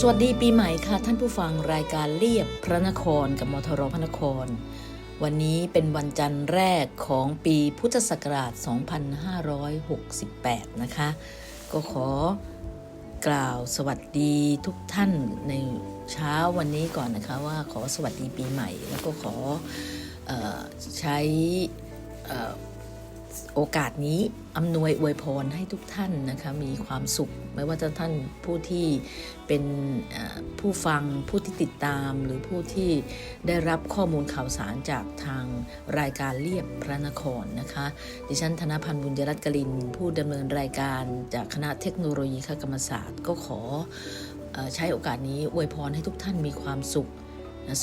สวัสดีปีใหม่ค่ะ ท่านผู้ฟังรายการเรียบพระนครกับมทรพระนคร วันนี้เป็นวันจันทร์แรกของปีพุทธศักราช 2568 นะคะ ก็ขอกล่าวสวัสดีทุกท่านในเช้าวันนี้ก่อนนะคะว่าขอสวัสดีปีใหม่ แล้วก็ขอออใช้ โอกาสนี้อำนวยอวยพรให้ทุกท่านนะคะมีความสุข ไม่ว่าจะท่านผู้ที่เป็นผู้ฟังผู้ที่ติดตาม หรือผู้ที่ได้รับข้อมูลข่าวสารจากทางรายการเรียบพระนครนะคะ ดิฉันธนพันธ์บุญยรัตน์กลิน ผู้ดำเนินรายการจากคณะเทคโนโลยีคกรรมศาสตร์ก็ขออใช้โอกาสนี้อวยพรให้ทุกท่านมีความสุข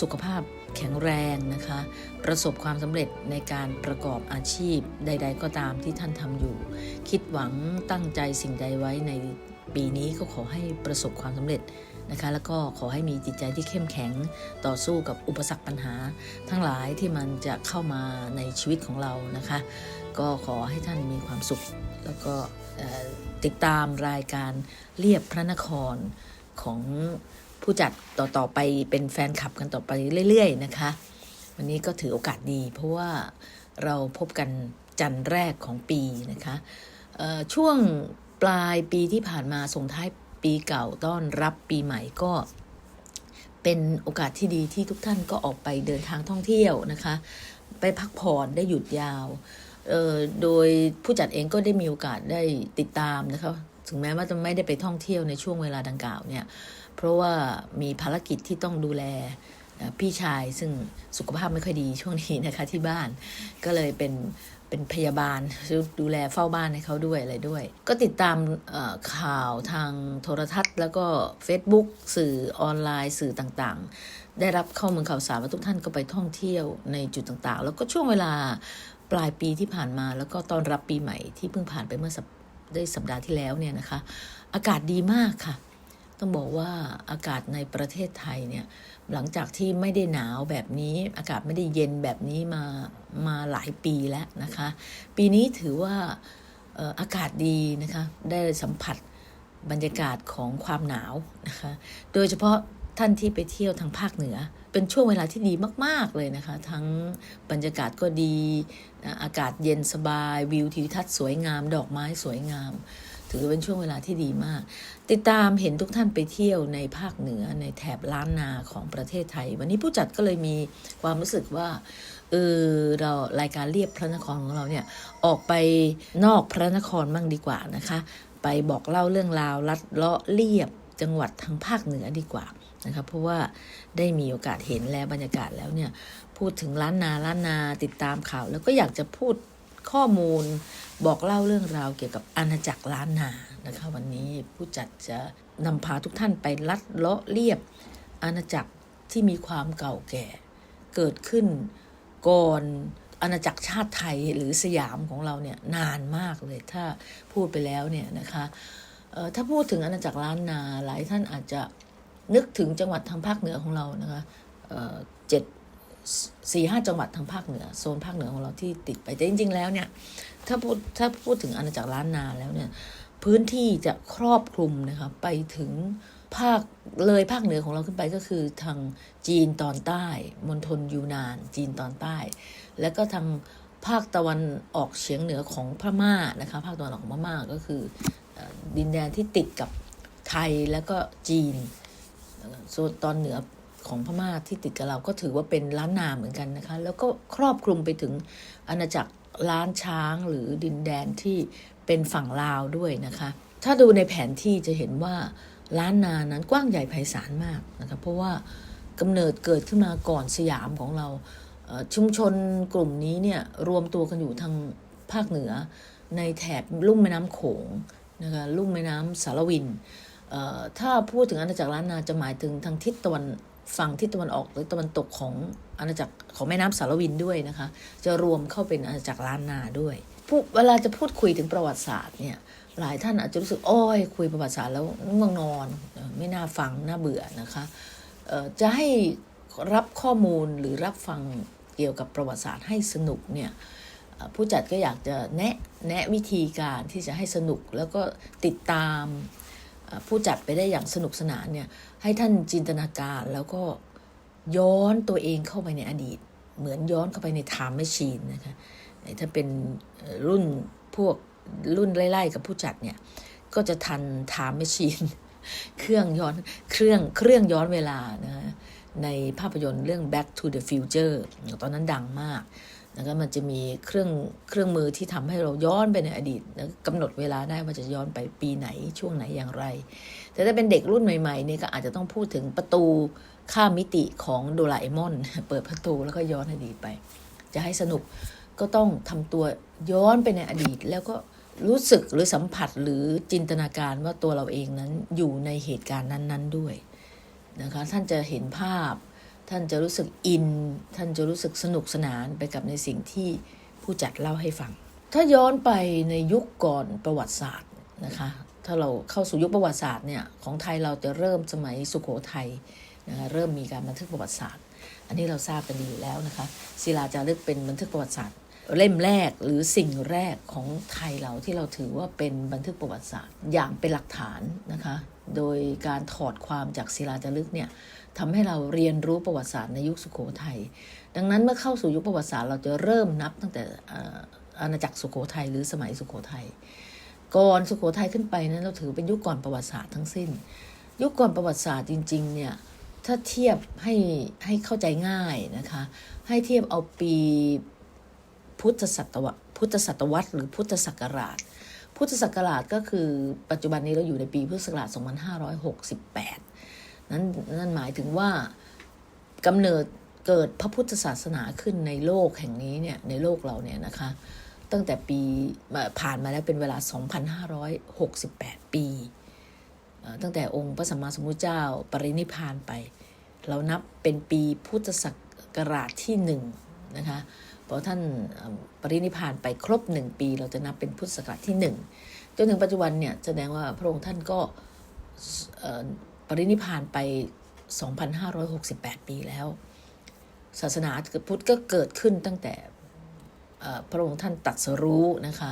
สุขภาพ แข็งแรงนะคะ ประสบความสำเร็จในการประกอบอาชีพใด ๆ ก็ตามที่ท่านทำอยู่ คิดหวังตั้งใจสิ่งใดไว้ในปีนี้ก็ขอให้ประสบความสำเร็จนะคะ แล้วก็ขอให้มีจิตใจที่เข้มแข็งต่อสู้กับอุปสรรคปัญหา ทั้งหลายที่มันจะเข้ามาในชีวิตของเรานะคะ ก็ขอให้ท่านมีความสุข แล้วก็ติดตามรายการเรียบพระนครของ ผู้จัดต่อๆไปเป็นแฟนคลับกันต่อไปเรื่อย ๆ นะคะ วันนี้ก็ถือโอกาสดี เพราะว่าเราพบกันจันทร์แรกของปีนะคะช่วงปลายปีที่ผ่านมาส่งท้ายปีเก่าต้อนรับปีใหม่ก็เป็นโอกาสที่ดีที่ทุกท่านก็ออกไปเดินทางท่องเที่ยวนะคะ ไปพักผ่อนได้หยุดยาวโดยผู้จัดเองก็ได้มีโอกาสได้ติดตามนะคะถึงแม้ว่าจะไม่ได้ไปท่องเที่ยวในช่วงเวลาดังกล่าวเนี่ย เพราะว่ามีภารกิจที่ต้องดูแลพี่ชายซึ่งสุขภาพไม่ค่อยดีช่วงนี้นะคะที่บ้านก็เลยเป็นเป็นพยาบาลดูแลเฝ้าบ้านให้เขาด้วยอะไรด้วย ก็ติดตามข่าวทางโทรทัศน์ แล้วก็ Facebook สื่อออนไลน์สื่อต่างๆ ได้รับข้อมูลข่าวสารว่าทุกท่านก็ไปท่องเที่ยวในจุดต่างๆ แล้วก็ช่วงเวลาปลายปีที่ผ่านมาแล้วก็ตอนรับปีใหม่ที่เพิ่งผ่านไปเมื่อได้สัปดาห์ที่แล้วเนี่ยนะคะ อากาศดีมากค่ะ ต้องบอกว่าอากาศในประเทศไทยเนี่ยหลังจากที่ไม่ได้หนาวแบบนี้อากาศไม่ได้เย็นแบบนี้มามาหลายปีแล้วนะคะ ปีนี้ถือว่าอากาศดีนะคะได้สัมผัสบรรยากาศของความหนาวนะคะโดยเฉพาะท่านที่ไปเที่ยวทางภาคเหนือ เป็นช่วงเวลาที่ดีมาก ๆ เลยนะคะ ทั้งบรรยากาศก็ดี อากาศเย็นสบาย วิวทิวทัศน์สวยงาม ดอกไม้สวยงาม ถือเป็นช่วงเวลาที่ดีมาก ติดตามเห็นทุกท่านไปเที่ยวในภาคเหนือในแถบล้านนาของประเทศไทย วันนี้ผู้จัดก็เลยมีความรู้สึกว่าเออเรารายการเรียบพระนครของเราเนี่ยออกไปนอกพระนครมั่งดีกว่านะคะ ไปบอกเล่าเรื่องราวลัดเลาะเรียบจังหวัดทางภาคเหนือดีกว่านะคะเพราะว่าได้มีโอกาสเห็นแล้วบรรยากาศแล้วเนี่ยพูดถึงล้านนาล้านนาติดตามข่าว แล้วก็อยากจะพูด ข้อมูลบอกเล่าเรื่องราวเกี่ยวกับอาณาจักรล้านนานะคะ วันนี้ผู้จัดจะนำพาทุกท่านไปลัดเลาะเรียบอาณาจักรที่มีความเก่าแก่ เกิดขึ้นก่อนอาณาจักรชาติไทยหรือสยามของเราเนี่ยนานมากเลยถ้าพูดไปแล้วเนี่ยนะคะถ้าพูดถึงอาณาจักรล้านนาหลายท่านอาจจะนึกถึงจังหวัดทางภาคเหนือของเรานะคะเจ็ด สี่ห้าจังหวัดทางภาคเหนือโซนภาคเหนือของเราที่ติดไปแต่จริง ๆ แล้วเนี่ยถ้าพูดถ้าพูดถึงอาณาจักรล้านนาแล้วเนี่ยพื้นที่จะครอบคลุมนะคะไปถึงภาคเลยภาคเหนือของเราขึ้นไปก็คือทางจีนตอนใต้มณฑลยูนาน จีนตอนใต้ แล้วก็ทางภาคตะวันออกเฉียงเหนือของพม่านะคะภาคตะวันออกของพม่าก็คือดินแดนที่ติดกับไทยแล้วก็จีนโซนตอนเหนือ ของพม่าที่ติดกับเราก็ถือว่าเป็นล้านนาเหมือนกันนะคะ แล้วก็ครอบคลุมไปถึงอาณาจักรล้านช้างหรือดินแดนที่เป็นฝั่งลาวด้วยนะคะ ถ้าดูในแผนที่จะเห็นว่าล้านนานั้นกว้างใหญ่ไพศาลมากนะคะเพราะว่ากำเนิดเกิดขึ้นมาก่อนสยามของเราชุมชนกลุ่มนี้เนี่ยรวมตัวกันอยู่ทางภาคเหนือ ในแถบลุ่มแม่น้ำโขงนะคะลุ่มแม่น้ำสารวิน ถ้าพูดถึงอาณาจักรล้านนาจะหมายถึงทางทิศตะวันฝั่งทิศตะวันออกหรือตะวันตกของอาณาจักรของแม่น้ำสารวินด้วยนะคะ จะรวมเข้าเป็นอาณาจักรล้านนาด้วยผู้เวลาจะพูดคุยถึงประวัติศาสตร์เนี่ยหลายท่านอาจจะรู้สึกโอ้ยคุยประวัติศาสตร์แล้วง่วงนอน ไม่น่าฟังน่าเบื่อนะคะจะให้รับข้อมูลหรือรับฟังเกี่ยวกับประวัติศาสตร์ให้สนุกเนี่ยผู้จัดก็อยากจะแนะแนะวิธีการที่จะให้สนุกแล้วก็ติดตาม ผู้จัดไปได้อย่างสนุกสนานเนี่ยให้ท่านจินตนาการแล้วก็ย้อนตัวเองเข้าไปในอดีต เหมือนย้อนเข้าไปใน time machine นะคะถ้าเป็นรุ่นพวกรุ่นไล่ๆกับผู้จัดเนี่ยก็จะทัน time machine เครื่องย้อนเครื่องเครื่องย้อนเวลานะะในภาพยนตร์เรื่อง Back to the Future ตอนนั้นดังมาก แล้วก็มันจะมีเครื่องเครื่องมือที่ทำให้เราย้อนไปในอดีตแล้วกำหนดเวลาได้ว่าจะย้อนไปปีไหนช่วงไหนอย่างไร แต่ถ้าเป็นเด็กรุ่นใหม่ๆเนี่ยก็อาจจะต้องพูดถึงประตูข้ามมิติของโดราเอมอน เปิดประตูแล้วก็ย้อนอดีตไป จะให้สนุกก็ต้องทำตัวย้อนไปในอดีต แล้วก็รู้สึกหรือสัมผัสหรือจินตนาการว่าตัวเราเองนั้นอยู่ในเหตุการณ์นั้น ๆด้วยนะคะท่านจะเห็นภาพ ท่านจะรู้สึกอิน ท่านจะรู้สึกสนุกสนานไปกับในสิ่งที่ผู้จัดเล่าให้ฟัง ถ้าย้อนไปในยุคก่อนประวัติศาสตร์นะคะ ถ้าเราเข้าสู่ยุคประวัติศาสตร์เนี่ยของไทยเราจะเริ่มสมัยสุโขทัยนะคะเริ่มมีการบันทึกประวัติศาสตร์ อันนี้เราทราบกันดีอยู่แล้วนะคะศิลาจารึกเป็นบันทึกประวัติศาสตร์ เล่มแรกหรือสิ่งแรกของไทยเราที่เราถือว่าเป็นบันทึกประวัติศาสตร์ อย่างเป็นหลักฐานนะคะ โดยการถอดความจากศิลาจารึกเนี่ย ทำให้เราเรียนรู้ประวัติศาสตร์ในยุคสุโขทัย ดังนั้นเมื่อเข้าสู่ยุคประวัติศาสตร์เราจะเริ่มนับตั้งแต่อาณาจักรสุโขทัยหรือสมัยสุโขทัย ก่อนสุโขทัยขึ้นไปนั้นเราถือเป็นยุคก่อนประวัติศาสตร์ทั้งสิ้น ยุคก่อนประวัติศาสตร์จริงๆเนี่ยถ้าเทียบให้ให้เข้าใจง่ายนะคะ ให้เทียบเอาปีพุทธศตวรรษพุทธศตวรรษหรือพุทธศักราช พุทธศักราชก็คือปัจจุบันนี้เราอยู่ในปีพุทธศักราช 2568 นั้นนั่นหมายถึงว่ากำเนิดเกิดพระพุทธศาสนาขึ้นในโลกแห่งนี้เนี่ยในโลกเราเนี่ยนะคะ ตั้งแต่ปีผ่านมาแล้วเป็นเวลา 2,568 ปี ตั้งแต่องค์พระสัมมาสัมพุทธเจ้าปรินิพานไป เรานับเป็นปีพุทธศักราชที่หนึ่งนะคะพอท่านปรินิพานไปครบหนึ่งปี เราจะนับเป็นพุทธศักราชที่หนึ่งจนถึงปัจจุบันเนี่ยแสดงว่าพระองค์ท่านก็ ปรินิพานไป 2,568 ปีแล้ว ศาสนาพุทธก็เกิดขึ้นตั้งแต่พระองค์ท่านตัดสรู้นะคะ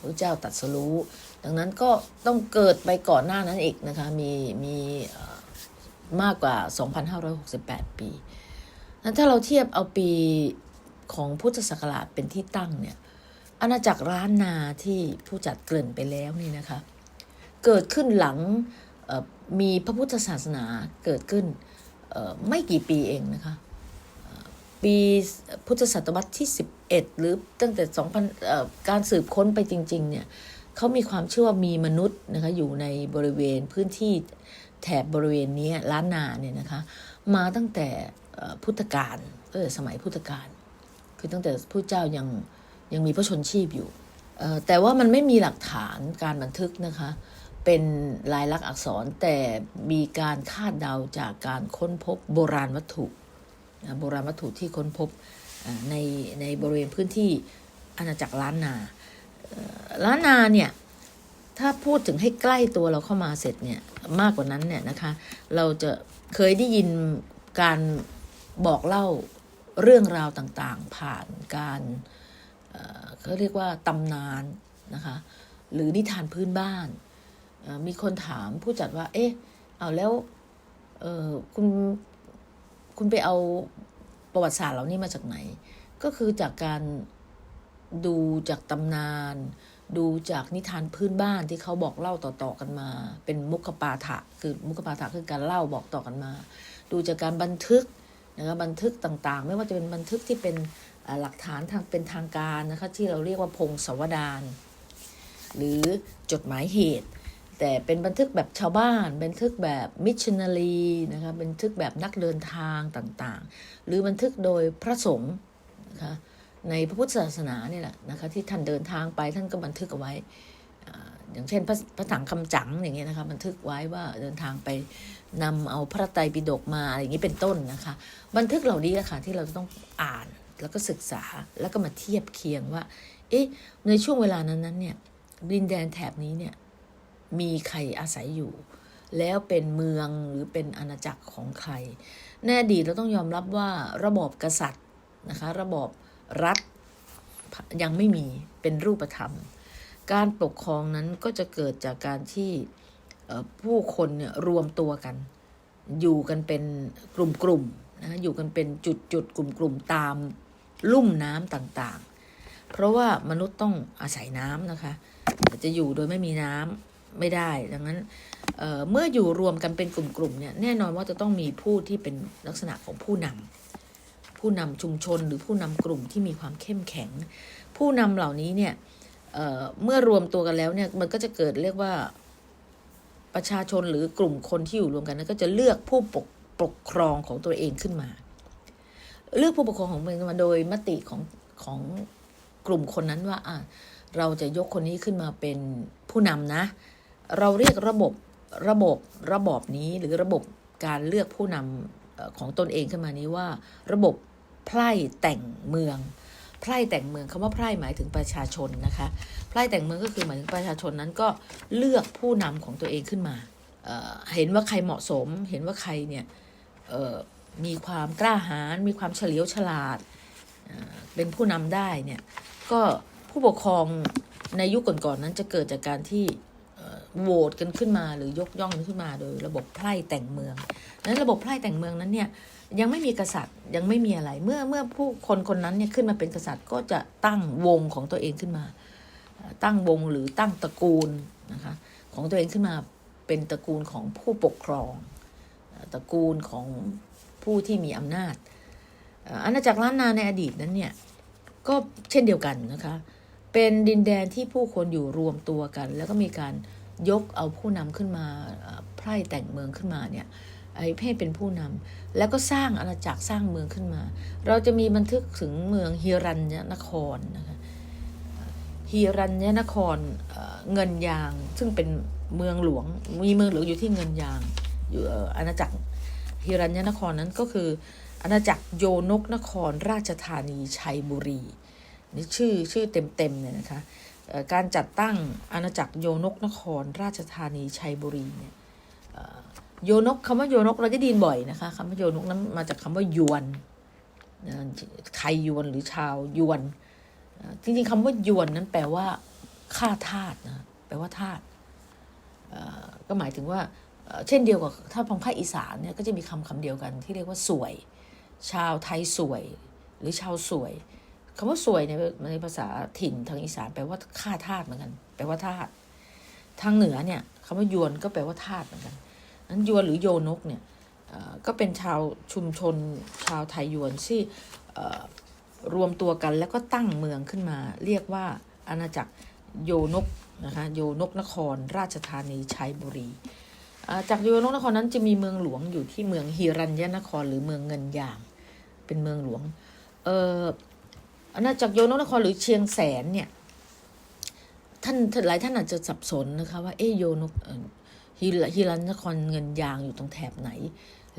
พระเจ้าตัดสรู้ ดังนั้นก็ต้องเกิดไปก่อนหน้านั้นอีกนะคะมีมีเอ่อมากกว่า 2,568 ปีนั้นถ้าเราเทียบเอาปีของพุทธศักราชเป็นที่ตั้งเนี่ยอาณาจักรร้านนาที่ผู้จัดเกริ่นไปแล้วนี่นะคะ เกิดขึ้นหลัง มีพระพุทธศาสนาเกิดขึ้นไม่กี่ปีเองนะคะ ปีพุทธศตวรรษที่ 11 หรือตั้งแต่ 2,000 การสืบค้นไปจริง ๆ เนี่ยเขามีความเชื่อว่ามีมนุษย์นะคะอยู่ในบริเวณพื้นที่แถบบริเวณนี้ล้านนาเนี่ยนะคะ มาตั้งแต่พุทธกาลเออสมัยพุทธกาลคือตั้งแต่ผู้เจ้ายังยังมีพระชนชีพอยู่แต่ว่ามันไม่มีหลักฐานการบันทึกนะคะ เป็นลายลักษณ์อักษรแต่มีการคาดเดาจากการค้นพบโบราณวัตถุโบราณวัตถุที่ค้นพบในในบริเวณพื้นที่อาณาจักรล้านนาล้านนาเนี่ยถ้าพูดถึงให้ใกล้ตัวเราเข้ามาเสร็จเนี่ยมากกว่านั้นเนี่ยนะคะเราจะเคยได้ยินการบอกเล่าเรื่องราวต่างๆ ผ่านการเขาเรียกว่าตำนานนะคะหรือนิทานพื้นบ้าน มีคนถามผู้จัดว่า เอ๊ะ เอาแล้วเออคุณคุณไปเอาประวัติศาสตร์เหล่านี้มาจากไหน ก็คือจากการดูจากตำนาน ดูจากนิทานพื้นบ้านที่เขาบอกเล่าต่อๆกันมา เป็นมุขปาฐะคือมุขปาฐะคือการเล่าบอกต่อกันมา ดูจากการบันทึกนะคะบันทึกต่างๆ ไม่ว่าจะเป็นบันทึกที่เป็นหลักฐานทางเป็นทางการนะคะที่เราเรียกว่าพงศวดารหรือจดหมายเหตุ แต่เป็นบันทึกแบบชาวบ้าน บันทึกแบบมิชชันนารีนะคะบันทึกแบบนักเดินทางต่างๆ หรือบันทึกโดยพระสงฆ์นะคะในพระพุทธศาสนาเนี่ยแหละนะคะที่ท่านเดินทางไปท่านก็บันทึกเอาไว้อย่างเช่นพระพระถังคำจังอย่างเงี้ยนะคะบันทึกไว้ว่าเดินทางไปนำเอาพระไตรปิฎกมาอะไรอย่างนี้เป็นต้นนะคะ บันทึกเหล่านี้แหละค่ะที่เราจะต้องอ่านแล้วก็ศึกษาแล้วก็มาเทียบเคียงว่า เอ๊ะในช่วงเวลานั้นๆเนี่ยดินแดนแถบนี้เนี่ย มีใครอาศัยอยู่ แล้วเป็นเมืองหรือเป็นอาณาจักรของใครในอดีตเราต้องยอมรับว่าระบอบกษัตริย์นะคะระบอบรัฐยังไม่มีเป็นรูปธรรม การปกครองนั้นก็จะเกิดจากการที่ผู้คนเนี่ยรวมตัวกัน อยู่กันเป็นกลุ่มๆนะอยู่กันเป็นจุดๆ กลุ่มๆ ตามลุ่มน้ำต่างๆ เพราะว่ามนุษย์ต้องอาศัยน้ำนะคะ จะอยู่โดยไม่มีน้ำ ไม่ได้ ดังนั้นเเมื่ออยู่รวมกันเป็นกลุ่มๆเนี่ยแน่นอนว่าจะต้องมีผู้ที่เป็นลักษณะของผู้นำผู้นำชุมชนหรือผู้นำกลุ่มที่มีความเข้มแข็ง ผู้นำเหล่านี้เนี่ยเเมื่อรวมตัวกันแล้วเนี่ยมันก็จะเกิดเรียกว่าประชาชนหรือกลุ่มคนที่อยู่รวมกันนั้นก็จะเลือกผู้ปกปกครองของตัวเองขึ้นมา เลือกผู้ปกครองของตัวเองมาโดยมติของของกลุ่มคนนั้นว่าอะเราจะยกคนนี้ขึ้นมาเป็นผู้นำนะ เราเรียกระบบระบบระบอบนี้หรือระบบการเลือกผู้นำของตนเองขึ้นมานี้ว่า ระบบไพร่แต่งเมืองไพร่แต่งเมืองคำว่าไพร่หมายถึงประชาชนนะคะไพร่แต่งเมืองก็คือหมายถึงประชาชนนั้นก็เลือกผู้นำของตัวเองขึ้นมาเเห็นว่าใครเหมาะสม เห็นว่าใครเนี่ยมีความกล้าหาญมีความเฉลียวฉลาดเป็นผู้นำได้เนี่ยก็ผู้ปกครองในยุคก่อนๆนั้นจะเกิดจากการที่ โหวตกันขึ้นมาหรือยกย่องขึ้นมาโดย ระบบไพร่แต่งเมืองนั้นระบบไพร่แต่งเมืองนั้นเนี่ยยังไม่มีกษัตริย์ยังไม่มีอะไร เมื่อเมื่อผู้คนคนนั้นเนี่ยขึ้นมาเป็นกษัตริย์ก็จะตั้งวงของตัวเองขึ้นมา ตั้งวงหรือตั้งตระกูลนะคะของตัวเองขึ้นมาเป็นตระกูลของผู้ปกครอง ตระกูลของผู้ที่มีอำนาจอาณาจักรล้านนาในอดีตนั้นเนี่ยก็เช่นเดียวกันนะคะเป็นดินแดนที่ผู้คนอยู่รวมตัวกัน แล้วก็มีการ ยกเอาผู้นำขึ้นมาไพร่แต่งเมืองขึ้นมาเนี่ยไอ้เพศเป็นผู้นำแล้วก็สร้างอาณาจักรสร้างเมืองขึ้นมา เราจะมีบันทึกถึงเมืองฮิรัญญนครนะคะฮิรัญญนครเงินยางซึ่งเป็นเมืองหลวงมีเมืองหลวงอยู่ที่เงินยางอยู่อาณาจักรฮิรัญญนครนั้นก็คืออาณาจักรโยนกนครราชธานีชัยบุรีนี่ชื่อชื่อเต็มๆเนี่ยนะคะ การจัดตั้งอาณาจักรโยนกนคร ราชธานีชัยบุรีเนี่ยโยนกคำว่าโยนกเราจะดีนบ่อยนะคะคำว่าโยนกนั้นมาจากคำว่ายวนไทยยวนหรือชาวยวนจริงๆคำว่ายวนนั้นแปลว่าฆ่าทาสนะแปลว่าทาสก็หมายถึงว่าเช่นเดียวกับถ้าพังภาคอีสานเนี่ยก็จะมีคำคำเดียวกันที่เรียกว่าสวย ชาวไทยสวย หรือชาวสวย คำว่าสวยในในภาษาถิ่นทางอีสานแปลว่าฆ่าทาสเหมือนกัน แปลว่าทาสทางเหนือเนี่ยคำว่ายวนก็แปลว่าทาสเหมือนกันนั้นยวนหรือโยนกเนี่ยก็เป็นชาวชุมชนชาวไทยยวนที่รวมตัวกันแล้วก็ตั้งเมืองขึ้นมา เรียกว่าอาณาจักรโยนกนะคะโยนกนคร ราชธานีชัยบุรี จากโยนกนครนั้นจะมีเมืองหลวงอยู่ที่เมืองฮิรัญญนครหรือเมืองเงินยาง เป็นเมืองหลวงอ อาณาจักรโยนกนครหรือเชียงแสนเนี่ย ท่านหลายท่านอาจจะสับสนนะคะว่าเอโยนกฮิรันนครเงินยางอยู่ตรงแถบไหน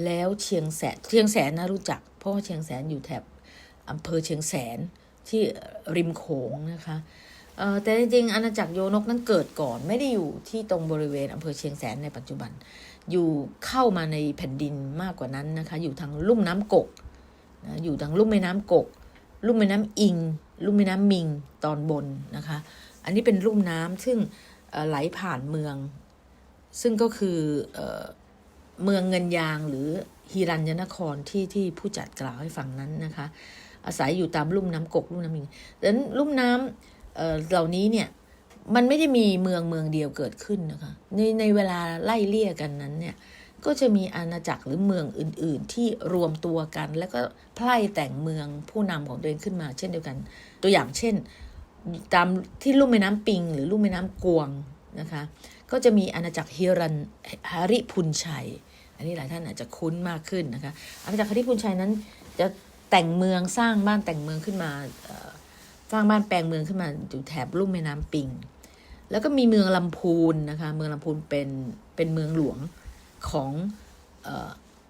แล้วเชียงแสนเชียงแสนนะรู้จัก เพราะว่าเชียงแสนอยู่แถบอำเภอเชียงแสนที่ริมโขงนะคะแต่จริงๆอาณาจักรโยนกนั้นเกิดก่อนไม่ได้อยู่ที่ตรงบริเวณอำเภอเชียงแสนในปัจจุบัน อยู่เข้ามาในแผ่นดินมากกว่านั้นนะคะ อยู่ทางลุ่มน้ำกกอยู่ทางลุ่มแม่น้ำกก ลุ่มแม่น้ำอิง ลุ่มแม่น้ำมิงตอนบนนะคะ อันนี้เป็นลุ่มน้ำซึ่งไหลผ่านเมือง ซึ่งก็คือเอเมืองเงินยางหรือฮิรัญยนครที่ที่ผู้จัดกล่าวให้ฟังนั้นนะคะ อาศัยอยู่ตามลุ่มน้ำกกลุ่มน้ำมิงดังนั้นลุ่มน้ำเเหล่านี้เนี่ยมันไม่ได้มีเมืองเมืองเดียวเกิดขึ้นนะคะในในเวลาไล่เลี่ยกันนั้นเนี่ย ก็จะมีอาณาจักรหรือเมืองอื่น ๆ ที่รวมตัวกัน แล้วก็ไพร่แต่งเมืองผู้นำของตัวเองขึ้นมา เช่นเดียวกัน ตัวอย่างเช่น ตามที่ลุ่มแม่น้ำปิง หรือลุ่มแม่น้ำกวงนะคะ ก็จะมีอาณาจักรฮิรันฮาริพุนชัย อันนี้หลายท่านอาจจะคุ้นมากขึ้นนะคะ อาณาจักรฮาริพุนชัยนั้นจะแต่งเมืองสร้างบ้านแต่งเมืองขึ้นมาสร้างบ้านแปลงเมืองขึ้นมาอยู่แถบลุ่มแม่น้ำปิง แล้วก็มีเมืองลำพูนนะคะ เมืองลำพูนเป็นเป็นเมืองหลวง ของ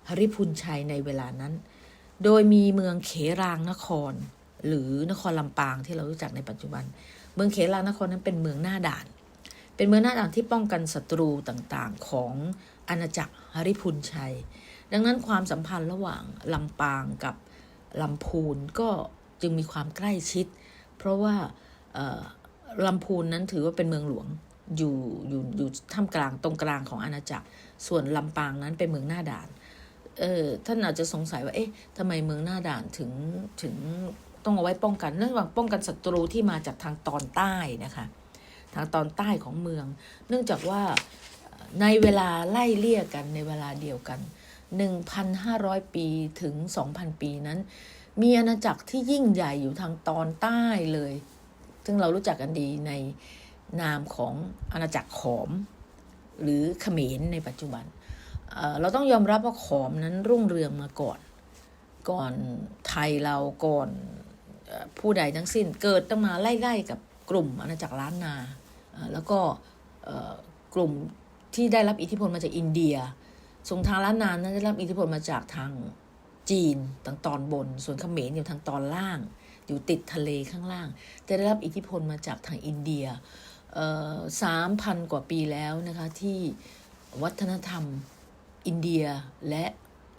ฮาริพุนชัยในเวลานั้น โดยมีเมืองเขรางนคร หรือนครลำปางที่เรารู้จักในปัจจุบัน เมืองเขรางนครนั้นเป็นเมืองหน้าด่าน เป็นเมืองหน้าต่างที่ป้องกันศัตรูต่างๆ ของอาณาจักรฮาริพุนชัย ดังนั้นความสัมพันธ์ระหว่างลำปางกับลำพูนก็จึงมีความใกล้ชิด เพราะว่าลำพูนนั้นถือว่าเป็นเมืองหลวง อยู่อยู่อยู่ท่ามกลางตรงกลางของอาณาจักร ส่วนลำปางนั้นเป็นเมืองหน้าด่าน เออท่านอาจจะสงสัยว่า เอ๊ะทำไมเมืองหน้าด่านถึงถึงต้องเอาไว้ป้องกันเนื่องจากป้องกันศัตรูที่มาจากทางตอนใต้นะคะ ทางตอนใต้ของเมือง เนื่องจากว่าในเวลาไล่เลี่ยกันในเวลาเดียวกัน 1,500 ปีถึง 2,000 ปีนั้น มีอาณาจักรที่ยิ่งใหญ่อยู่ทางตอนใต้เลย ซึ่งเรารู้จักกันดีใน นามของอาณาจักรขอม หรือเขมรในปัจจุบันเเราต้องยอมรับว่าขอมนั้นรุ่งเรืองมาก่อน ก่อนไทยเราก่อนอผู้ใดทั้งสิ้นเกิดต้องมาไล่ๆกับกลุ่มอาณาจักรล้านนา แล้วก็กลุ่มที่ได้รับอิทธิพลมาจากอินเดียส่งทางล้านนานั้นได้รับอิทธิพลมาจากทางจีนทางตอนบน ส่วนเขมรอยู่ทางตอนล่าง อยู่ติดทะเลข้างล่าง จะได้รับอิทธิพลมาจากทางอินเดีย สามพันกว่าปีแล้วนะคะที่วัฒนธรรมอินเดียและ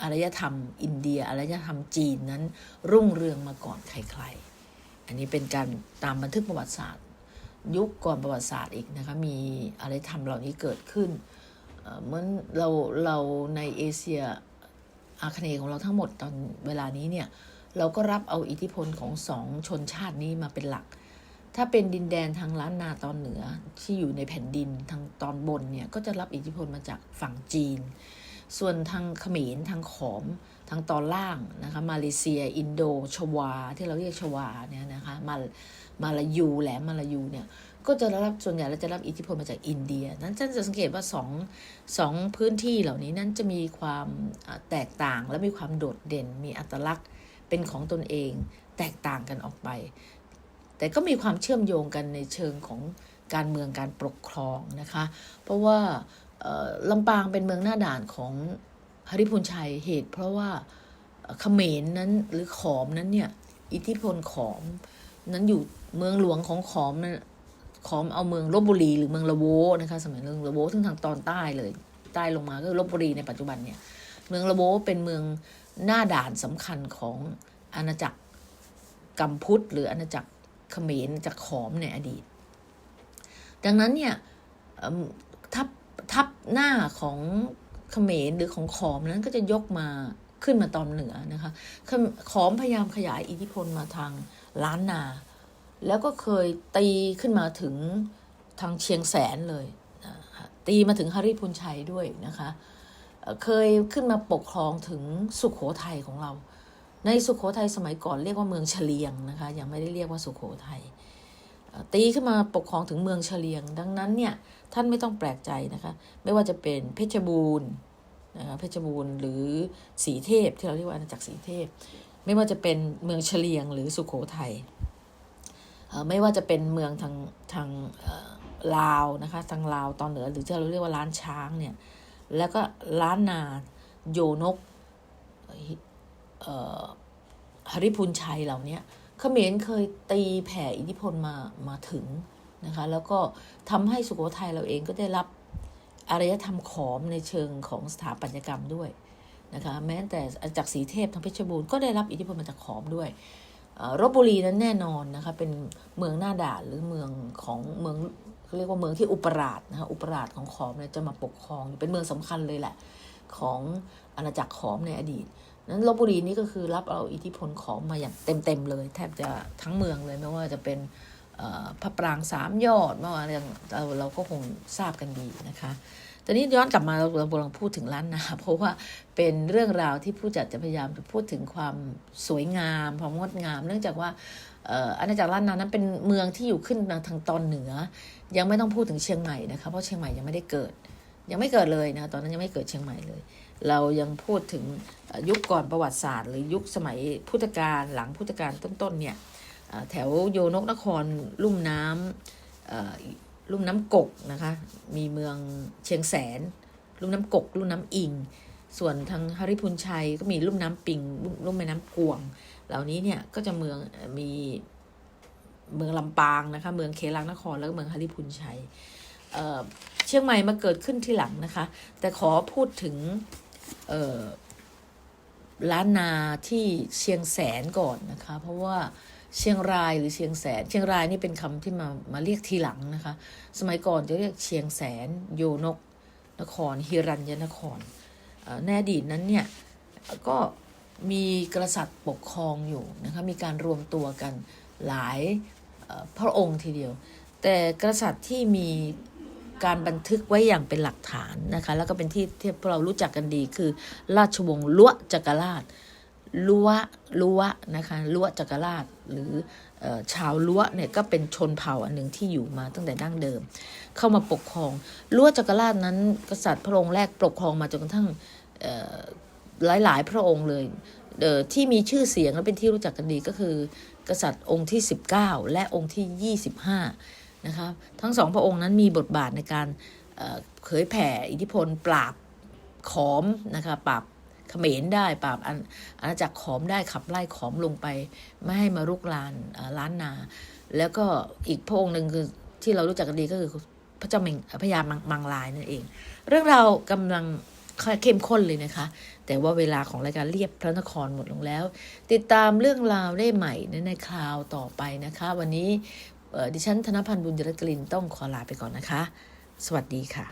อารยธรรม อินเดียอารยธรรมจีนนั้นรุ่งเรืองมาก่อนใครๆ อันนี้เป็นการตามบันทึกประวัติศาสตร์ ยุคก่อนประวัติศาสตร์อีกนะคะมีอารยธรรมเหล่านี้เกิดขึ้นเหมือนเราเราในเอเชียอาคเนย์ของเราทั้งหมดตอนเวลานี้เนี่ยเราก็รับเอาอิทธิพลของสองชนชาตินี้มาเป็นหลัก ถ้าเป็นดินแดนทางล้านนาตอนเหนือที่อยู่ในแผ่นดินทางตอนบนเนี่ยก็จะรับอิทธิพลมาจากฝั่งจีน ส่วนทางเขมรทางขอมทางตอนล่างนะคะมาเลเซีย อินโดชวา ที่เราเรียกชวาเนี่ยนะคะมามาลายูแหลมมาลายูเนี่ยก็จะรับส่วนใหญ่เราจะรับอิทธิพลมาจากอินเดีย นั้นท่านจะสังเกตว่าสองสองพื้นที่เหล่านี้นั้นจะมีความแตกต่างและมีความโดดเด่นมีอัตลักษณ์เป็นของตนเองแตกต่างกันออกไป แต่ก็มีความเชื่อมโยงกันในเชิงของการเมืองการปกครองนะคะ เพราะว่าลำปางเป็นเมืองหน้าด่านของฮริพุนชัยเหตุ เพราะว่าเขมรนั้นหรือขอมนั้นเนี่ยอิทธิพลขอมนั้นอยู่เมืองหลวงของขอมนั้นขอมเอาเมืองลบบุรีหรือเมืองละโวนะคะสมัยเมืองละโวซึ่งทางตอนใต้เลยใต้ลงมาก็คือลบบุรีในปัจจุบันเนี่ยเมืองละโวเป็นเมืองหน้าด่านสำคัญของอาณาจักรกัมพุทธหรืออาณาจักร เขมรจากขอมในอดีต ดังนั้นเนี่ยทัพทัพหน้าของเขมรหรือของขอมนั้นก็จะยกมาขึ้นมาตอนเหนือนะคะ ขอมพยายามขยายอิทธิพลมาทางล้านนา แล้วก็เคยตีขึ้นมาถึงทางเชียงแสนเลยนะะตีมาถึงฮาริพุนชัยด้วยนะคะเอ่อเคยขึ้นมาปกครองถึงสุขโขทัยของเรา ในสุขโขทัยสมัยก่อนเรียกว่าเมืองเฉลียงนะคะยังไม่ได้เรียกว่าสุขโขทัยตีขึ้นมาปกครองถึงเมืองเฉลียง ดังนั้นเนี่ยท่านไม่ต้องแปลกใจนะคะ ไม่ว่าจะเป็นเพชรบูรณ์นะคะเพชรบูรณ์หรือสีเทพที่เราเรียกว่าอาณาจักรสีเทพ ไม่ว่าจะเป็นเมืองเฉลียงหรือสุขโขทัยไม่ว่าจะเป็นเมืองทางทางลาวนะคะทางลาวตอนเหนือหรือที่เราเรียกว่าล้านช้างเนี่ยแล้วก็ล้านนาโยนก เอ่อฮริพุนชัยเหล่านี้เขมรเคยตีแผ่อิทธิพลมามาถึงนะคะแล้วก็ทำให้สุโขทัยเราเองก็ได้รับอารยธรรมขอมในเชิงของสถาปัตยกรรมด้วยนะคะแม้แต่จากสีเทพทางเพชรบูรณ์ก็ได้รับอิทธิพลมาจากขอมด้วยรบบุรีนั้นแน่นอนนะคะเป็นเมืองหน้าด่านหรือเมืองของเมืองเรียกว่าเมืองที่อุปราชนะคะอุปราชของขอมเนี่ยจะมาปกครองเป็นเมืองสำคัญเลยแหละของอาณาจักรขอมในอดีต นั้นลบบุรีนี่ก็คือรับเอาอิทธิพลขอมมาอย่างเต็มๆเลย แทบจะทั้งเมืองเลยไม่ว่าจะเป็นพระปรางสามยอดไม่ว่าอะไรเราเราก็คงทราบกันดีนะคะตอนนี้ย้อนกลับมาเราเรากำลังพูดถึงล้านนา เพราะว่าเป็นเรื่องราวที่ผู้จัดจะพยายามจะพูดถึงความสวยงามความงดงาม เนื่องจากว่าอาณาจักรล้านนานั้นเป็นเมืองที่อยู่ขึ้นมาทางตอนเหนือ ยังไม่ต้องพูดถึงเชียงใหม่นะคะเพราะเชียงใหม่ยังไม่ได้เกิด ยังไม่เกิดเลยนะตอนนั้นยังไม่เกิดเชียงใหม่เลย เรายังพูดถึง ยุคก่อนประวัติศาสตร์ หรือยุคสมัยพุทธกาลหลังพุทธกาลต้นๆเนี่ยแถวโยนกนครลุ่มน้ำลุ่มน้ำกกนะคะมีเมืองเชียงแสน ลุ่มน้ำกก ลุ่มน้ำอิง ส่วนทางฮาริพุนชัยก็มีลุ่มน้ำปิงลุ่มแม่น้ำกวง เหล่านี้เนี่ยก็จะเมืองมีเมืองลำปางนะคะเมืองเคลังนครแล้วก็เมืองฮาริพุนชัยเชียงใหม่มาเกิดขึ้นที่หลังนะคะ แต่ขอพูดถึงเล้านนาที่เชียงแสนก่อนนะคะ เพราะว่าเชียงรายหรือเชียงแสน เชียงรายนี่เป็นคำที่มามาเรียกทีหลังนะคะ สมัยก่อนจะเรียกเชียงแสน โยนก นครฮิรัญยนครเอ่อในอดีตนั้นเนี่ยก็มีกษัตริย์ปกครองอยู่นะคะมีการรวมตัวกันหลายพระองค์ทีเดียว แต่กษัตริย์ที่มี การบันทึกไว้อย่างเป็นหลักฐานนะคะ แล้วก็เป็นที่ที่พวกเรารู้จักกันดีคือ ราชวงศ์ล้วจักรราชล้วล้วนะคะล้วจักรราชหรืออชาวล้วเนี่ยก็เป็นชนเผ่าอันหนึ่งที่อยู่มาตั้งแต่ดั้งเดิม เข้ามาปกครองล้วจักรราชนั้น กษัตริย์พระองค์แรกปกครองมาจนกระทั่งหลาย ๆ พระองค์เลยเที่มีชื่อเสียงและเป็นที่รู้จักกันดีก็คือ กษัตริย์องค์ที่ 19 และองค์ที่ 25 นะคะทั้งสองพระองค์นั้นมีบทบาทในการเผยแผ่อิทธิพลปราบขอมนะคะปราบเขมรได้ปราบอาอาณาจักรขอมได้ขับไล่ขอมลงไป ไม่ให้มารุกรานล้านนา แล้วก็อีกพระองค์หนึ่งคือที่เรารู้จักกันดีก็คือพระเจ้าเมงพญามังมงลายนั่นเอง เรื่องราวกำลังเข้มข้นเลยนะคะ แต่ว่าเวลาของรายการเรียบพระนครหมดลงแล้ว ติดตามเรื่องราวได้ใหม่ในคราวต่อไปนะคะ วันนี้ ดิฉันธนพันธ์บุญยรักลินต้องขอลาไปก่อนนะคะ สวัสดีค่ะ